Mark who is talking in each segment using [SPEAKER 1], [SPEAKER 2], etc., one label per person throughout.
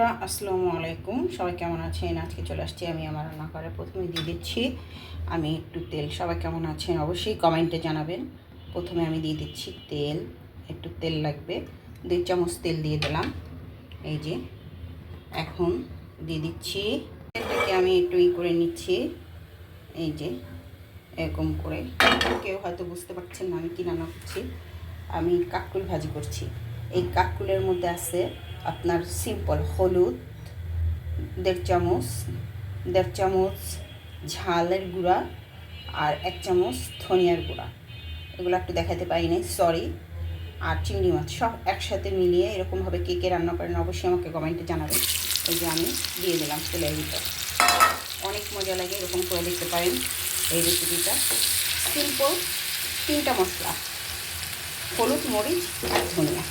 [SPEAKER 1] বন্ধুরা, আসসালামু আলাইকুম। সবাই কেমন আছেন? আজকে চলে আসছি আমি আমার রান্না করে প্রথমে দিয়ে দিচ্ছি, আমি একটু তেল। সবাই কেমন আছেন? অবশ্যই কমেন্টে জানাবেন। প্রথমে আমি দিয়ে দিচ্ছি তেল। একটু তেল লাগবে। দুই চামচ তেল দিয়ে দিলাম। এই যে, এখন দিয়ে দিচ্ছি। তেলটাকে আমি একটু ই করে নিচ্ছি। এই যে, এরকম করে। কেউ হয়তো বুঝতে পারছেন না আমি কী রান্না করছি। আমি কাকুল ভাজি করছি। এই কাকুলের মধ্যে আছে আপনার সিম্পল হলুদ, দেড় চামচ দেড় চামচ ঝালের গুঁড়া আর এক চামচ ধনিয়ার গুঁড়া। এগুলো একটু দেখাতে পারি নাই সরি আর চিংড়ি মাছ সব একসাথে মিলিয়ে এরকমভাবে কে কে রান্না করেন অবশ্যই আমাকে কমেন্টে জানাবেন। এই যে আমি দিয়ে দিলাম তেলের ভিতর। অনেক মজা লাগে এরকম করে দেখতে পারেন এই রেসিপিটা সিম্পল তিনটা মশলা, হলুদ, মরিচ আর ধনিয়া।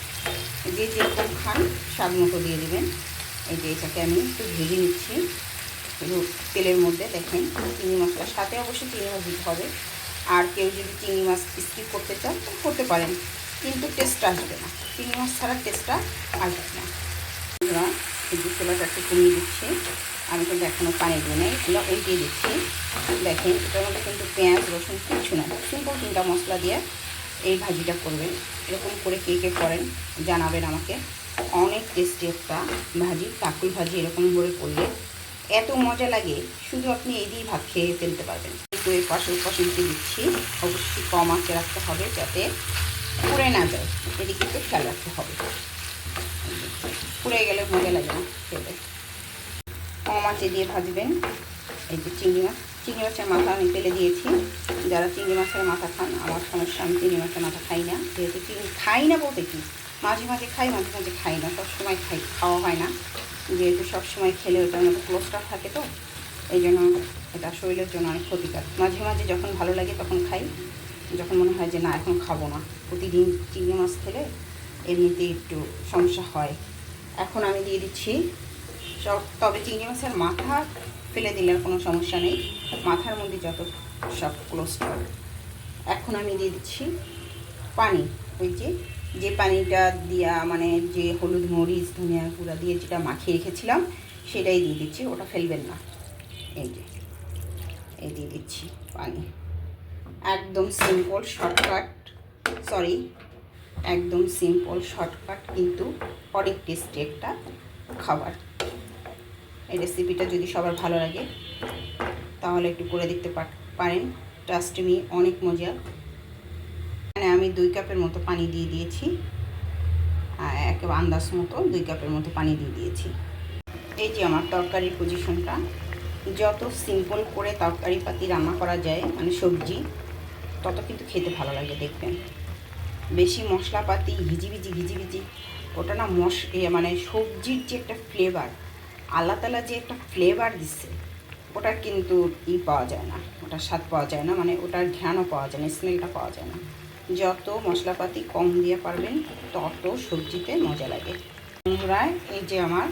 [SPEAKER 1] যে যেরকম খান, স্বাদ মতো দিয়ে দেবেন। এই যে এটাকে আমি একটু ভেজে নিচ্ছি। তেলের মধ্যে দেখেন, চিংড়ি মশলার সাথে অবশ্যই চিংড়ি মাছ দিতে হবে। আর কেউ যদি চিংড়ি মাছ স্কিপ করতে চান করতে পারেন। কিন্তু টেস্ট আসবে না। চিংড়ি মাছ ছাড়া টেস্টটা আসবে না। এই যে চুলাটা একটু কমিয়ে দিচ্ছি। আমি কিন্তু এখনও পানি দিই নাই। এগুলো উল্টিয়ে দিচ্ছি। দেখেন, এটার মধ্যে কিন্তু পেঁয়াজ, রসুন কিছু না সিম্পল তিনটা মশলা দিয়ে এই ভাজিটা করবেন। এরকম করে কে কে করেন জানাবেন আমাকে। অনেক টেস্টি একটা ভাজি কাকুল ভাজি এরকম করে করলে এত মজা লাগে। শুধু আপনি এই দিয়ে ভাত খেয়ে ফেলতে পারবেন। একটু এই পাশে পাশে দিচ্ছি, অবশ্যই কম আঁচে রাখতে হবে যাতে পুড়ে না যায়। এদিকে একটু খেয়াল রাখতে হবে। পুড়ে গেলে মজা লাগে না খেতে। কম আঁচে দিয়ে ভাজবেন। এই যে চিংড়ি মাছ চিংড়ি মাছের মাথা আমি ফেলে দিয়েছি। যারা চিংড়ি মাছের মাথা খান, আমার সমস্যা, আমি চিংড়ি মাছের মাথা খাই না। যেহেতু চিংড়ি খাই না বলতে কি? মাঝে মাঝে খাই, মাঝে মাঝে খাই না সবসময় খাই, খাওয়া হয় না। যেহেতু সবসময় খেলে ওটার মধ্যে কোলেস্ট্রল থাকে তো, এই জন্য এটা শরীরের জন্য অনেক ক্ষতিকর। মাঝে মাঝে যখন ভালো লাগে তখন খাই, যখন মনে হয় যে না, এখন খাব না। প্রতিদিন চিংড়ি মাছ খেলে এমনিতে একটু সমস্যা হয়। এখন আমি দিয়ে দিচ্ছি, সব, তবে চিংড়ি মাছের মাথা ফেলে দিলে কোনো সমস্যা নেই। মাথার মধ্যে যত সব কোলেস্ট্রল এখন আমি দিয়ে দিচ্ছি পানি। ওই যে যে পানিটা দিয়া মানে যে হলুদ, মরিচ, ধনিয়া গুঁড়া দিয়ে যেটা মাখিয়ে রেখেছিলাম, সেটাই দিয়ে দিচ্ছি। ওটা ফেলবেন না। এই যে, এই দিয়ে দিচ্ছি পানি। একদম সিম্পল শর্টকাট সরি একদম সিম্পল শর্টকাট কিন্তু অনেক টেস্টি একটা খাবার। এই রেসিপিটা যদি সবার ভালো লাগে, তাহলে একটু করে দেখতে পারেন। ট্রাস্ট মি অনেক মজা। এখানে আমি দুই কাপের মতো পানি দিয়ে দিয়েছি। একেবারে আন্দাজ মতো দুই কাপের মতো পানি দিয়ে দিয়েছি। এই যে আমার তরকারির পজিশনটা যত সিম্পল করে তরকারি পাতি রান্না করা যায় মানে সবজি, তত কিন্তু খেতে ভালো লাগে দেখবেন। বেশি মশলাপাতি ঘিজিবিজি ঘিজিবিজি ওটা না মশ মানে সবজির যে একটা ফ্লেভার আল্লাহ তালা যে একটা ফ্লেভার দিচ্ছে, ওটার কিন্তু ই পাওয়া যায় না, ওটার স্বাদ পাওয়া যায় না মানে ওটার ঘ্রাণও পাওয়া যায় না স্মেলটা পাওয়া যায় না। যত মশলাপাতি কম দিয়ে পারবেন, তত সবজিতে মজা লাগে। বন্ধুরায় এই যে আমার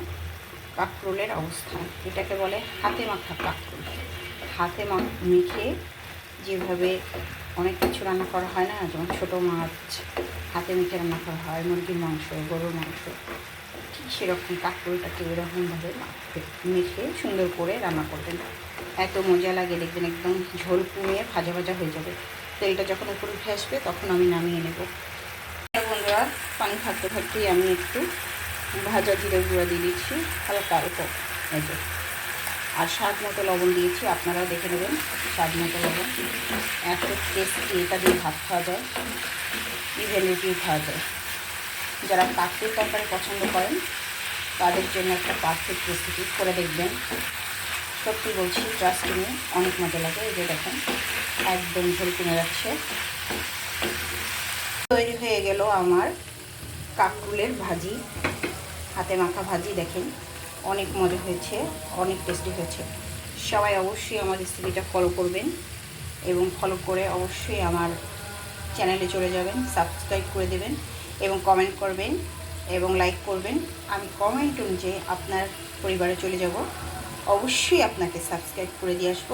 [SPEAKER 1] কাকরোলের অবস্থা, এটাকে বলে হাতে মাখা কাকরোল। হাতে মেখে যেভাবে অনেক কিছু রান্না করা হয় না, যেমন ছোটো মাছ, হাতে মেখে রান্না করা হয়, মুরগির মাংস, গরুর মাংস ঠিক সেরকম কাকরোলটাকে ওইরকমভাবে মেখে সুন্দর করে রান্না করবেন। এত মজা লাগে, দেখবেন একদম ঝোল কমিয়ে ভাজা ভাজা হয়ে যাবে। তেলটা যখন উপরে উঠে আসবে, তখন আমি নামিয়ে নেব। বন্ধুরা, পানি থাকতে থাকতেই আমি একটু ভাজা জিরে গুঁড়া দিয়ে দিচ্ছি, হালকা অল্প। যে। আর স্বাদ মতো লবণ দিয়েছি, আপনারাও দেখে নেবেন স্বাদ মতো লবণ। এত টেস্টি এটা দিয়ে ভাত খাওয়া যায় ইভেন রুটিও খাওয়া যায়। যারা কাকড়ির তরকারি পছন্দ করেন, তাদের জন্য একটা পারফেক্ট রেসিপি করে দেখবেন। সত্যি বলছি ট্রাস্ট নিয়ে অনেক মজা লাগে এই যে দেখেন, একদম ঝোল কিনে যাচ্ছে। তৈরি হয়ে গেল আমার কাকরুলের ভাজি, হাতে মাখা ভাজি, দেখেন, অনেক মজা হয়েছে, অনেক টেস্টি হয়েছে। সবাই অবশ্যই আমার রেসিপিটা ফলো করবেন এবং ফলো করে অবশ্যই আমার চ্যানেলে চলে যাবেন সাবস্ক্রাইব করে দেবেন। এবং কমেন্ট করবেন এবং লাইক করবেন। আমি কমেন্ট অনুযায়ী আপনার পরিবারে চলে যাব। অবশ্যই আপনাকে সাবস্ক্রাইব করে দিয়ে আসব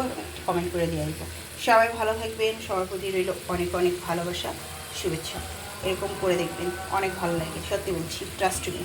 [SPEAKER 1] কমেন্ট করে দিয়ে আসব। সবাই ভালো থাকবেন। সবার প্রতি রইল অনেক অনেক ভালোবাসা, শুভেচ্ছা। এরকম করে দেখবেন। অনেক ভালো লাগে, সত্যি বলছি। Trust me